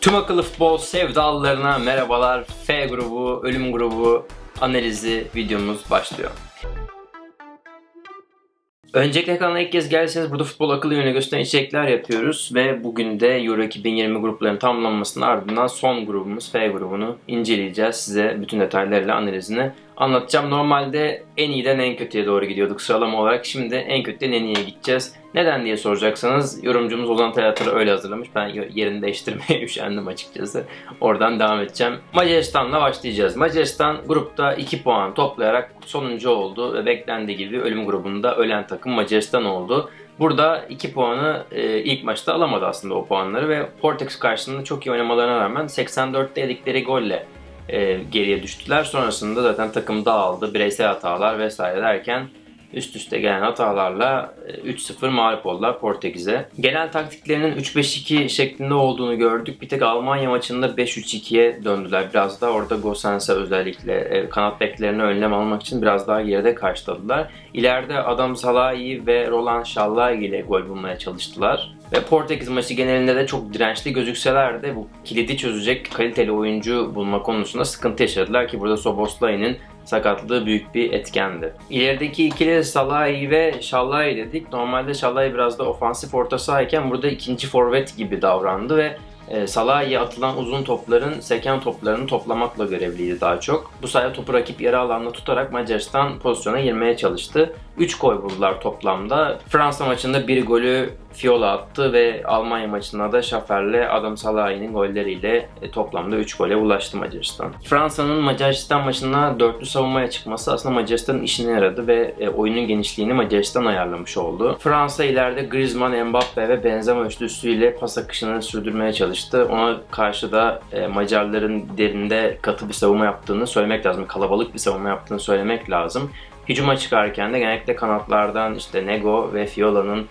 Tüm akıllı futbol sevdalılarına merhabalar. F grubu, ölüm grubu analizi videomuz başlıyor. Öncelikle kanala ilk kez gelseniz burada futbol akıllı yönüne gösteren içerikler yapıyoruz ve bugün de Euro 2020 gruplarının tamamlanmasının ardından son grubumuz F grubunu inceleyeceğiz. Size bütün detaylarıyla analizini anlatacağım. Normalde en iyiden en kötüye doğru gidiyorduk sıralama olarak. Şimdi en kötüden en iyiye gideceğiz. Neden diye soracaksanız yorumcumuz Ozan Talatır'ı öyle hazırlamış. Ben yerini değiştirmeye üşendim açıkçası. Oradan devam edeceğim. Macaristan'la başlayacağız. Macaristan grupta 2 puan toplayarak sonuncu oldu ve beklendiği gibi ölüm grubunda ölen takım Macaristan oldu. Burada 2 puanı e, ilk maçta alamadı aslında o puanları ve Portekiz karşısında çok iyi oynamalarına rağmen 84'te yedikleri golle e, geriye düştüler. Sonrasında zaten takım dağıldı, bireysel hatalar vesaire derken üst üste gelen hatalarla e, 3-0 mağlup oldular Portekiz'e. Genel taktiklerinin 3-5-2 şeklinde olduğunu gördük. Bir tek Almanya maçında 5-3-2'ye döndüler. Biraz da orada Gosens'e özellikle e, kanat beklerine önlem almak için biraz daha geride karşıladılar. İleride Adam Salahi ve Roland Şallay ile gol bulmaya çalıştılar. Ve Portekiz maçı genelinde de çok dirençli gözükseler de bu kilidi çözecek kaliteli oyuncu bulma konusunda sıkıntı yaşadılar ki burada Soboslai'nin sakatlığı büyük bir etkendi. İlerideki ikili Salahi ve Şallay dedik. Normalde Şallay biraz da ofansif orta sahayken burada ikinci forvet gibi davrandı ve e, atılan uzun topların seken toplarını toplamakla görevliydi daha çok. Bu sayede topu rakip yarı alanda tutarak Macaristan pozisyona girmeye çalıştı. 3 gol buldular toplamda. Fransa maçında bir golü Fiola attı ve Almanya maçında da Şafer'le Adam Salahi'nin golleriyle e, toplamda 3 gole ulaştı Macaristan. Fransa'nın Macaristan maçında dörtlü savunmaya çıkması aslında Macaristan'ın işine yaradı ve e, oyunun genişliğini Macaristan ayarlamış oldu. Fransa ileride Griezmann, Mbappe ve Benzema üçlüsüyle pas akışını sürdürmeye çalıştı. Ona karşı da e, Macarların derinde katı bir savunma yaptığını söylemek lazım. Kalabalık bir savunma yaptığını söylemek lazım. Hücuma çıkarken de genellikle kanatlardan işte Nego ve Fiola'nın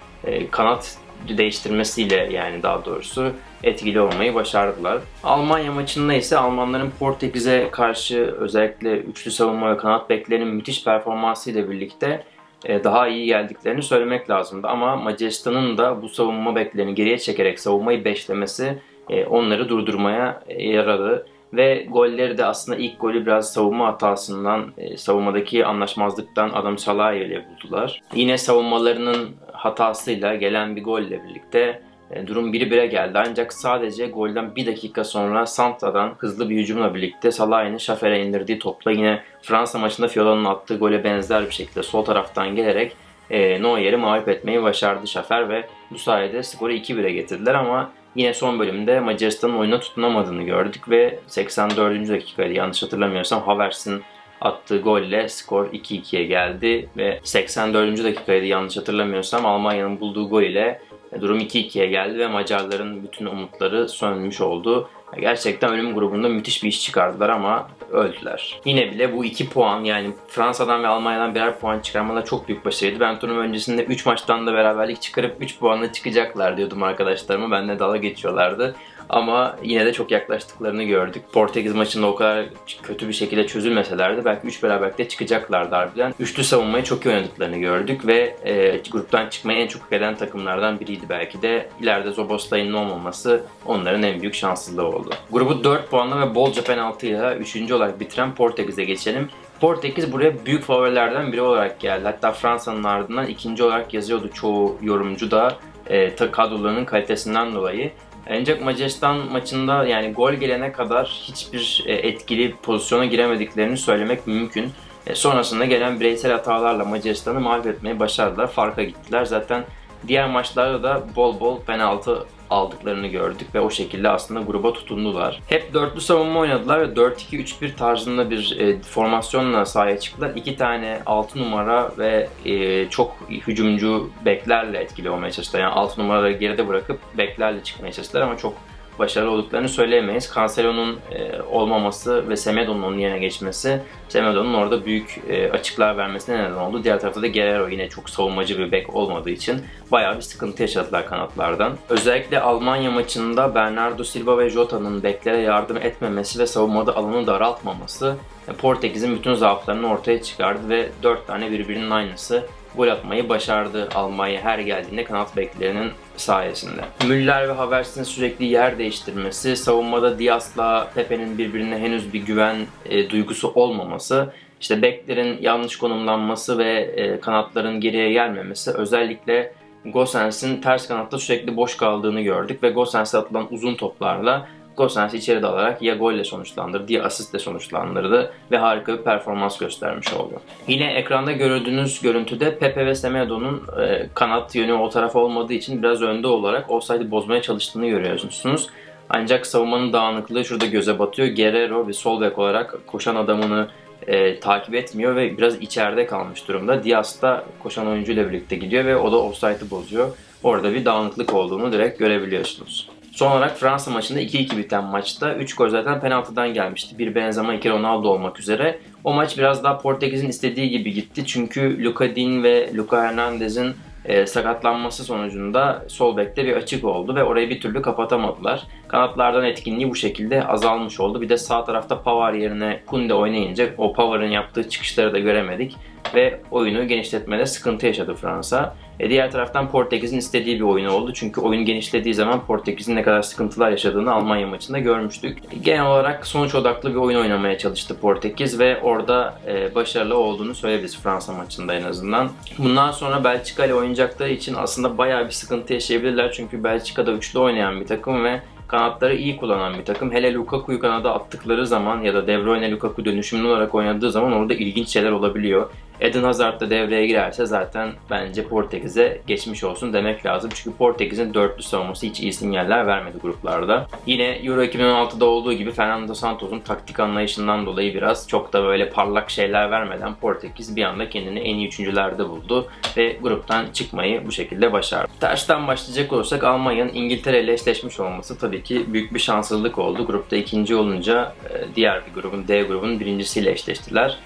kanat değiştirmesiyle yani daha doğrusu etkili olmayı başardılar. Almanya maçında ise Almanların Portekiz'e karşı özellikle üçlü savunma ve kanat beklerinin müthiş performansıyla birlikte e, daha iyi geldiklerini söylemek lazımdı. Ama Macaristan'ın da bu savunma beklerini geriye çekerek savunmayı beşlemesi e, onları durdurmaya yaradı. Ve golleri de aslında ilk golü biraz savunma hatasından, e, savunmadaki anlaşmazlıktan Adam Salah ile buldular. Yine savunmalarının hatasıyla gelen bir golle birlikte e, durum 1-1'e geldi. Ancak sadece golden bir dakika sonra Santa'dan hızlı bir hücumla birlikte Salah'ın Şafer'e indirdiği topla yine Fransa maçında Fiola'nın attığı gole benzer bir şekilde sol taraftan gelerek e, Neuer'i mağlup etmeyi başardı Şafer ve bu sayede skoru 2-1'e getirdiler ama Yine son bölümde Macaristan'ın oyuna tutunamadığını gördük ve 84. dakikaydı yanlış hatırlamıyorsam Havertz'in attığı golle skor 2-2'ye geldi ve 84. dakikaydı yanlış hatırlamıyorsam Almanya'nın bulduğu gol ile durum 2-2'ye geldi ve Macarların bütün umutları sönmüş oldu. Gerçekten ölüm grubunda müthiş bir iş çıkardılar ama öldüler. Yine bile bu 2 puan yani Fransa'dan ve Almanya'dan birer puan çıkarmalar çok büyük başarıydı. Ben turnuva öncesinde 3 maçtan da beraberlik çıkarıp 3 puanla çıkacaklar diyordum arkadaşlarıma. Benle dalga geçiyorlardı. Ama yine de çok yaklaştıklarını gördük. Portekiz maçında o kadar kötü bir şekilde çözülmeselerdi belki 3 beraberlikte çıkacaklardı harbiden. Üçlü savunmayı çok iyi oynadıklarını gördük ve e, gruptan çıkmayı en çok hak eden takımlardan biriydi belki de. İleride Zoboslay'ın olmaması onların en büyük şanssızlığı oldu. Grubu 4 puanla ve bolca penaltıyla 3. olarak bitiren Portekiz'e geçelim. Portekiz buraya büyük favorilerden biri olarak geldi. Hatta Fransa'nın ardından ikinci olarak yazıyordu çoğu yorumcu da e, kadrolarının kalitesinden dolayı. Ancak Macaristan maçında yani gol gelene kadar hiçbir e, etkili pozisyona giremediklerini söylemek mümkün. E, sonrasında gelen bireysel hatalarla Macaristan'ı mağlup etmeyi başardılar. Farka gittiler. Zaten diğer maçlarda da bol bol penaltı aldıklarını gördük ve o şekilde aslında gruba tutundular. Hep dörtlü savunma oynadılar ve 4-2-3-1 tarzında bir e, formasyonla sahaya çıktılar. İki tane 6 numara ve e, çok hücumcu beklerle etkili olmaya çalıştılar. Yani 6 numaraları geride bırakıp beklerle çıkmaya çalıştılar ama çok başarılı olduklarını söyleyemeyiz. Cancelo'nun e, olmaması ve Semedo'nun onun yerine geçmesi Semedo'nun orada büyük e, açıklar vermesine neden oldu. Diğer tarafta da Guerrero yine çok savunmacı bir bek olmadığı için bayağı bir sıkıntı yaşadılar kanatlardan. Özellikle Almanya maçında Bernardo Silva ve Jota'nın beklere yardım etmemesi ve savunmada alanı daraltmaması e, Portekiz'in bütün zaaflarını ortaya çıkardı ve 4 tane birbirinin aynısı gol atmayı başardı Almanya her geldiğinde kanat beklerinin sayesinde. Müller ve Havertz'in sürekli yer değiştirmesi, savunmada Diaz'la Pepe'nin birbirine henüz bir güven e, duygusu olmaması, işte beklerin yanlış konumlanması ve e, kanatların geriye gelmemesi özellikle Gosens'in ters kanatta sürekli boş kaldığını gördük ve Gosens'e atılan uzun toplarla Gosens içeri dalarak ya golle sonuçlandırdı ya asistle sonuçlandırdı ve harika bir performans göstermiş oldu. Yine ekranda gördüğünüz görüntüde Pepe ve Semedo'nun e, kanat yönü o taraf olmadığı için biraz önde olarak offside'i bozmaya çalıştığını görüyorsunuz. Ancak savunmanın dağınıklığı şurada göze batıyor. Guerrero bir sol bek olarak koşan adamını e, takip etmiyor ve biraz içeride kalmış durumda. Diaz da koşan oyuncuyla birlikte gidiyor ve o da offside'ı bozuyor. Orada bir dağınıklık olduğunu direkt görebiliyorsunuz. Son olarak Fransa maçında 2-2 biten maçta 3 gol zaten penaltıdan gelmişti. Bir Benzema, iki Ronaldo olmak üzere. O maç biraz daha Portekiz'in istediği gibi gitti. Çünkü Luka Din ve Luka Hernandez'in e, sakatlanması sonucunda sol bekte bir açık oldu ve orayı bir türlü kapatamadılar. Kanatlardan etkinliği bu şekilde azalmış oldu. Bir de sağ tarafta Pavar yerine Kunde oynayınca o Pavar'ın yaptığı çıkışları da göremedik ve oyunu genişletmede sıkıntı yaşadı Fransa. E diğer taraftan Portekiz'in istediği bir oyun oldu. Çünkü oyun genişlediği zaman Portekiz'in ne kadar sıkıntılar yaşadığını Almanya maçında görmüştük. Genel olarak sonuç odaklı bir oyun oynamaya çalıştı Portekiz ve orada e, başarılı olduğunu söyleyebiliriz Fransa maçında en azından. Bundan sonra Belçika ile oynayacakları için aslında bayağı bir sıkıntı yaşayabilirler. Çünkü Belçika'da üçlü oynayan bir takım ve kanatları iyi kullanan bir takım. Hele Lukaku'yu kanada attıkları zaman ya da De Bruyne Lukaku dönüşümlü olarak oynadığı zaman orada ilginç şeyler olabiliyor. Eden Hazard da devreye girerse zaten bence Portekiz'e geçmiş olsun demek lazım. Çünkü Portekiz'in dörtlü savunması hiç iyi sinyaller vermedi gruplarda. Yine Euro 2016'da olduğu gibi Fernando Santos'un taktik anlayışından dolayı biraz çok da böyle parlak şeyler vermeden Portekiz bir anda kendini en iyi üçüncülerde buldu ve gruptan çıkmayı bu şekilde başardı. Tersten başlayacak olursak Almanya'nın İngiltere ile eşleşmiş olması tabii ki büyük bir şanssızlık oldu. Grupta ikinci olunca e, diğer bir grubun D grubunun birincisiyle eşleştiler.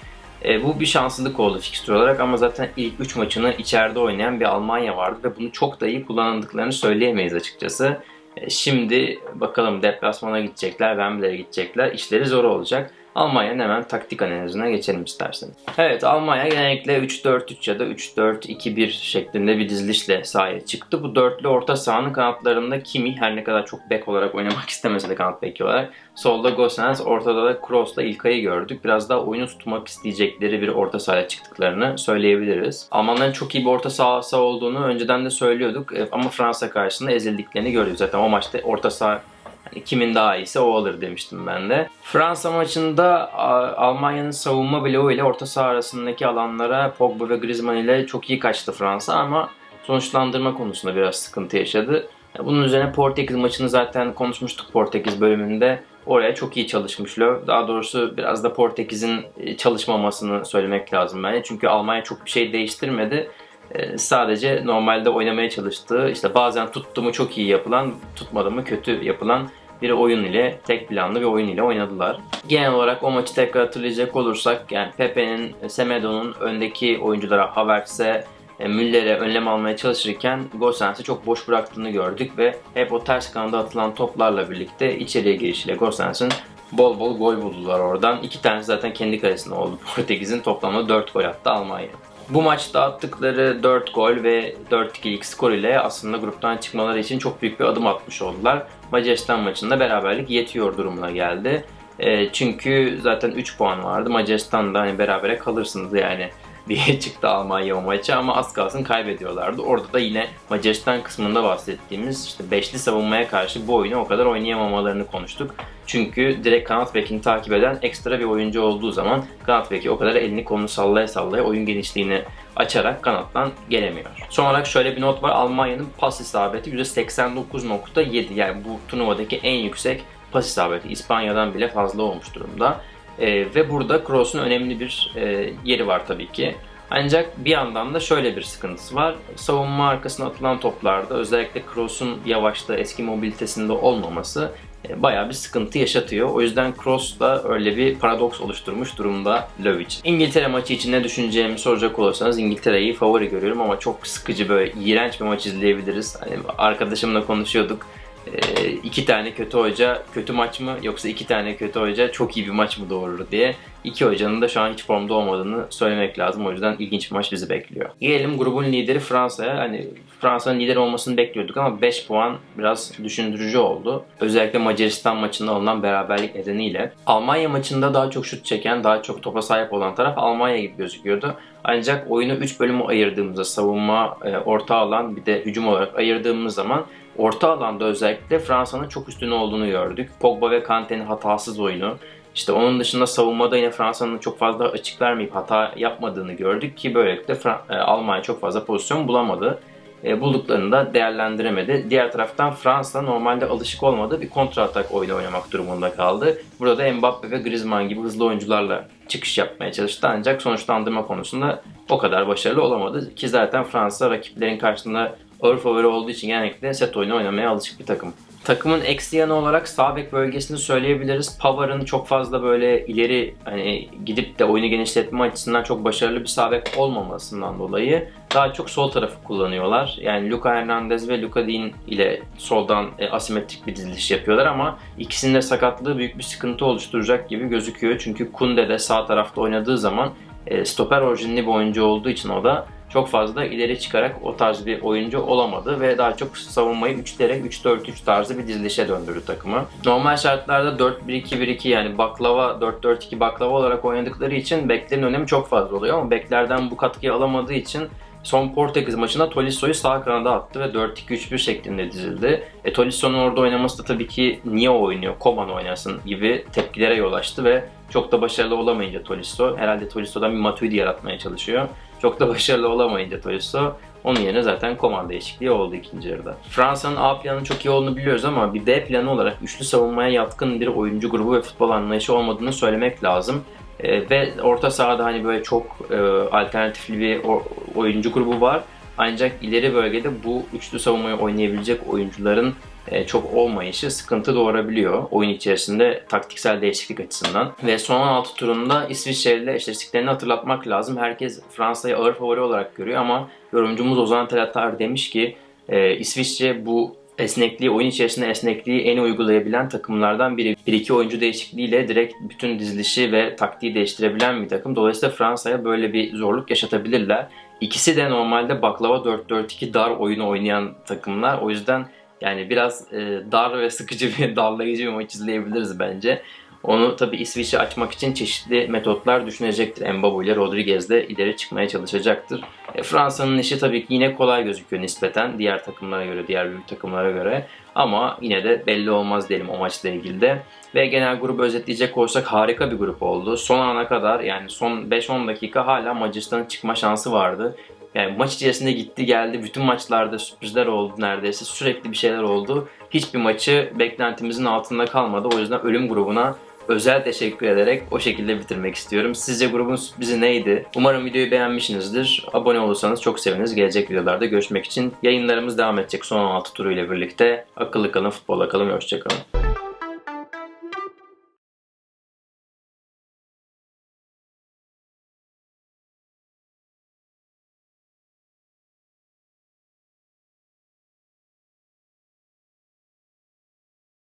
E, bu bir şanssızlık oldu fikstür olarak ama zaten ilk 3 maçını içeride oynayan bir Almanya vardı ve bunu çok da iyi kullandıklarını söyleyemeyiz açıkçası. E, şimdi bakalım deplasmana gidecekler, Wembley'e gidecekler. İşleri zor olacak. Almanya'nın hemen taktik analizine geçelim isterseniz. Evet Almanya genellikle 3-4-3 ya da 3-4-2-1 şeklinde bir dizilişle sahaya çıktı. Bu dörtlü orta sahanın kanatlarında Kimi her ne kadar çok bek olarak oynamak istemese de kanat beki olarak solda Gosens, ortada da Kroos'la İlkay'ı gördük. Biraz daha oyunu tutmak isteyecekleri bir orta sahaya çıktıklarını söyleyebiliriz. Almanların çok iyi bir orta sahası olduğunu önceden de söylüyorduk e, ama Fransa karşısında ezildiklerini gördük. Zaten o maçta orta saha kimin daha iyisi o alır demiştim ben de. Fransa maçında Almanya'nın savunma bloğu ile orta saha arasındaki alanlara Pogba ve Griezmann ile çok iyi kaçtı Fransa ama sonuçlandırma konusunda biraz sıkıntı yaşadı. Bunun üzerine Portekiz maçını zaten konuşmuştuk Portekiz bölümünde. Oraya çok iyi çalışmış Löw. Daha doğrusu biraz da Portekiz'in e, çalışmamasını söylemek lazım bence. Çünkü Almanya çok bir şey değiştirmedi. E, sadece normalde oynamaya çalıştığı, işte bazen tuttu mu çok iyi yapılan, tutmadı mı kötü yapılan bir oyun ile, tek planlı bir oyun ile oynadılar. Genel olarak o maçı tekrar hatırlayacak olursak yani Pepe'nin, Semedo'nun öndeki oyunculara Havertz'e, e, Müller'e önlem almaya çalışırken Gosens'i çok boş bıraktığını gördük ve hep o ters kanada atılan toplarla birlikte içeriye girişiyle Gosens'in bol bol gol buldular oradan. İki tane zaten kendi kalesinde oldu. Portekiz'in toplamda 4 gol attı Almanya. Bu maçta attıkları 4 gol ve 4-2'lik skor ile aslında gruptan çıkmaları için çok büyük bir adım atmış oldular. Macaristan maçında beraberlik yetiyor durumuna geldi. E, çünkü zaten 3 puan vardı. Macaristan'da hani berabere kalırsınız yani diye çıktı Almanya o maçı ama az kalsın kaybediyorlardı. Orada da yine Macaristan kısmında bahsettiğimiz işte beşli savunmaya karşı bu oyunu o kadar oynayamamalarını konuştuk. Çünkü direkt kanat bekini takip eden ekstra bir oyuncu olduğu zaman kanat beki o kadar elini kolunu sallaya sallaya oyun genişliğini açarak kanattan gelemiyor. Son olarak şöyle bir not var. Almanya'nın pas isabeti %89.7 yani bu turnuvadaki en yüksek pas isabeti. İspanya'dan bile fazla olmuş durumda. E, ve burada Kroos'un önemli bir e, yeri var tabii ki. Ancak bir yandan da şöyle bir sıkıntısı var. Savunma arkasına atılan toplarda özellikle Kroos'un yavaşlığı, eski mobilitesinde olmaması e, bayağı bir sıkıntı yaşatıyor. O yüzden Kroos da öyle bir paradoks oluşturmuş durumda Löw için. İngiltere maçı için ne düşüneceğimi soracak olursanız İngiltere'yi favori görüyorum ama çok sıkıcı böyle iğrenç bir maç izleyebiliriz. Hani arkadaşımla konuşuyorduk e, iki tane kötü hoca kötü maç mı yoksa iki tane kötü hoca çok iyi bir maç mı doğurur diye. İki hocanın da şu an hiç formda olmadığını söylemek lazım. O yüzden ilginç bir maç bizi bekliyor. Gelelim grubun lideri Fransa'ya. Hani Fransa'nın lider olmasını bekliyorduk ama 5 puan biraz düşündürücü oldu. Özellikle Macaristan maçında alınan beraberlik nedeniyle. Almanya maçında daha çok şut çeken, daha çok topa sahip olan taraf Almanya gibi gözüküyordu. Ancak oyunu 3 bölüme ayırdığımızda savunma, e, orta alan bir de hücum olarak ayırdığımız zaman orta alanda özellikle Fransa'nın çok üstüne olduğunu gördük. Pogba ve Kante'nin hatasız oyunu, işte onun dışında savunmada yine Fransa'nın çok fazla açık vermeyip hata yapmadığını gördük ki böylelikle e, Almanya çok fazla pozisyon bulamadı. E, bulduklarını da değerlendiremedi. Diğer taraftan Fransa normalde alışık olmadığı bir kontra atak oyunu oynamak durumunda kaldı. Burada da Mbappe ve Griezmann gibi hızlı oyuncularla çıkış yapmaya çalıştı ancak sonuçlandırma konusunda o kadar başarılı olamadı. Ki zaten Fransa rakiplerin karşısında ağır favori olduğu için genellikle set oyunu oynamaya alışık bir takım. Takımın eksi yanı olarak sağ bek bölgesini söyleyebiliriz. Pavar'ın çok fazla böyle ileri hani gidip de oyunu genişletme açısından çok başarılı bir sağ bek olmamasından dolayı daha çok sol tarafı kullanıyorlar. Yani Luka Hernandez ve Luka Dean ile soldan e, asimetrik bir diziliş yapıyorlar ama ikisinin de sakatlığı büyük bir sıkıntı oluşturacak gibi gözüküyor. Çünkü Kunde de sağ tarafta oynadığı zaman e, stoper orijinli bir oyuncu olduğu için o da çok fazla ileri çıkarak o tarz bir oyuncu olamadı ve daha çok savunmayı üçleyerek 3-4-3 tarzı bir dizilişe döndürdü takımı. Normal şartlarda 4-1-2-1-2 yani baklava 4-4-2 baklava olarak oynadıkları için beklerin önemi çok fazla oluyor ama beklerden bu katkıyı alamadığı için Son Portekiz maçında Tolisso'yu sağ kanada attı ve 4-2-3-1 şeklinde dizildi. E, Tolisso'nun orada oynaması da tabii ki niye oynuyor, Koman oynasın gibi tepkilere yol açtı ve çok da başarılı olamayınca Tolisso, herhalde Tolisso'dan bir Matuidi yaratmaya çalışıyor. Çok da başarılı olamayınca Tolisso, onun yerine zaten Koman değişikliği oldu ikinci yarıda. Fransa'nın A planı çok iyi olduğunu biliyoruz ama bir B planı olarak üçlü savunmaya yatkın bir oyuncu grubu ve futbol anlayışı olmadığını söylemek lazım. E, ve orta sahada hani böyle çok e, alternatifli bir oyuncu grubu var. Ancak ileri bölgede bu üçlü savunmayı oynayabilecek oyuncuların çok olmayışı sıkıntı doğurabiliyor oyun içerisinde taktiksel değişiklik açısından. Ve son 16 turunda İsviçre ile eşleştiklerini hatırlatmak lazım. Herkes Fransa'yı ağır favori olarak görüyor ama yorumcumuz Ozan Telatar demiş ki e, İsviçre bu esnekliği, oyun içerisinde esnekliği en uygulayabilen takımlardan biri. Bir iki oyuncu değişikliğiyle direkt bütün dizilişi ve taktiği değiştirebilen bir takım. Dolayısıyla Fransa'ya böyle bir zorluk yaşatabilirler. İkisi de normalde baklava 4-4-2 dar oyunu oynayan takımlar. O yüzden yani biraz e, dar ve sıkıcı bir darlayıcı bir maç izleyebiliriz bence. Onu tabi İsviçre açmak için çeşitli metotlar düşünecektir. Mbabu ile Rodriguez de ileri çıkmaya çalışacaktır. E, Fransa'nın işi tabii ki yine kolay gözüküyor nispeten diğer takımlara göre, diğer büyük takımlara göre. Ama yine de belli olmaz diyelim o maçla ilgili de. Ve genel grubu özetleyecek olsak harika bir grup oldu. Son ana kadar yani son 5-10 dakika hala Macaristan'ın çıkma şansı vardı. Yani maç içerisinde gitti geldi. Bütün maçlarda sürprizler oldu neredeyse. Sürekli bir şeyler oldu. Hiçbir maçı beklentimizin altında kalmadı. O yüzden ölüm grubuna özel teşekkür ederek o şekilde bitirmek istiyorum. Sizce grubun sürprizi neydi? Umarım videoyu beğenmişsinizdir. Abone olursanız çok seviniriz. Gelecek videolarda görüşmek için yayınlarımız devam edecek son 16 turuyla birlikte. Akıllı kalın, futbolla kalın ve hoşçakalın.